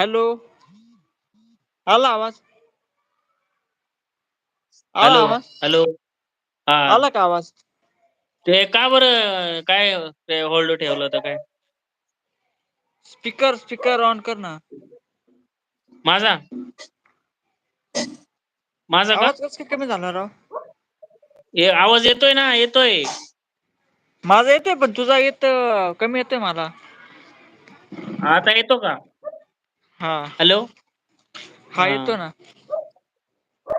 Hello. आला आवाज? आला हॅलो आवाज? हॅलो. हा. आला का आवाज? ते का बरं काय ते होल्ड ठेवलं होत काय? स्पीकर स्पीकर ऑन कर ना. माझा? माझा का? आवाज कस काय कमी झाला राव? ये आवाज येतोय ना येतोय. माझा येतोय पण तुझा येत कमी येतोय मला. आता येतो का? हा. हॅलो? हा येतो ना.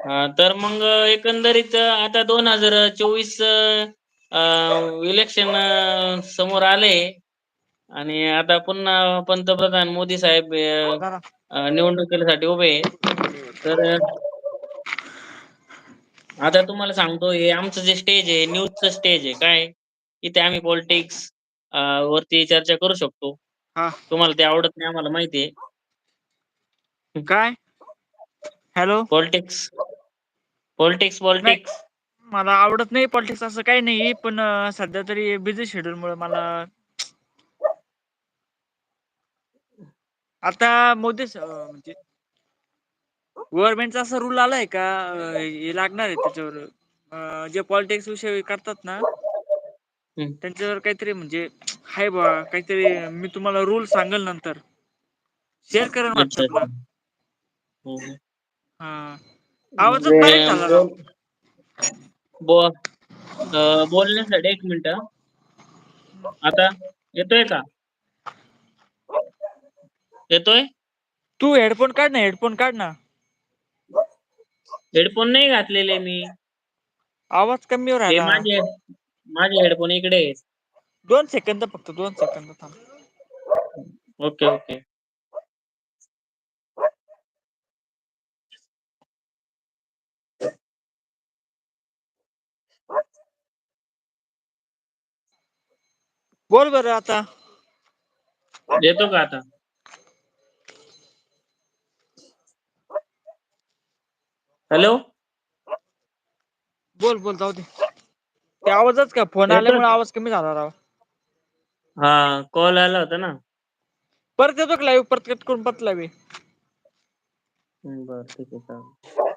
हा तर मग एकंदरीत आता दोन हजार चोवीस अ इलेक्शन समोर आले. आणि आता पुन्हा पंतप्रधान मोदी साहेब जरा अ निवडणुकीसाठी उभे तर आता तुम्हाला सांगतो हे आमचं जे स्टेज आहे न्यूजच स्टेज आहे काय? इथे आम्ही पॉलिटिक्स वरती चर्चा करू शकतो. हा. तुम्हाला ते आवडत नाही आम्हाला माहिती आहे. काय? हॅलो पॉलिटिक्स पॉलिटिक्स पॉलिटिक्स मला आवडत नाही पॉलिटिक्स असं काही नाही पण सध्या तरी बिझी शेड्यूल मुळे मला आता मोदीच म्हणजे गव्हर्नमेंटचा असा रूल आलाय का हे लागणार आहे त्याच्यावर जे पॉलिटिक्स विषयी करतात ना त्यांच्यावर काहीतरी म्हणजे हाय बा काहीतरी मी तुम्हाला रूल सांगल नंतर. शेअर करेन अच्छा. व्हॉट्सअपला हम्म. हा. आवाजच बारीक झाला राव. ब बोलण्यासाठी एक मिनिट आता येतोय का? येतोय? तू हेडफोन काढ ना हेडफोन काढ ना. हेडफोन नाही घातलेले मी. आवाज कमी येऊ हे राहिला. माझे माझे हेडफोन इकडे दोन सेकंद फक्त दोन सेकंद थांब. Okay okay. बोल बरं आता. येतो का आता? हॅलो? बोल बोल जाऊ दे. ते आवाजच का? फोन आल्यामुळे आवाज कमी झाला राव. हा कॉल आला होता ना. परत येतो का लाईव्ह परत कट करून परत लावी बर ठीक आहे चालेल.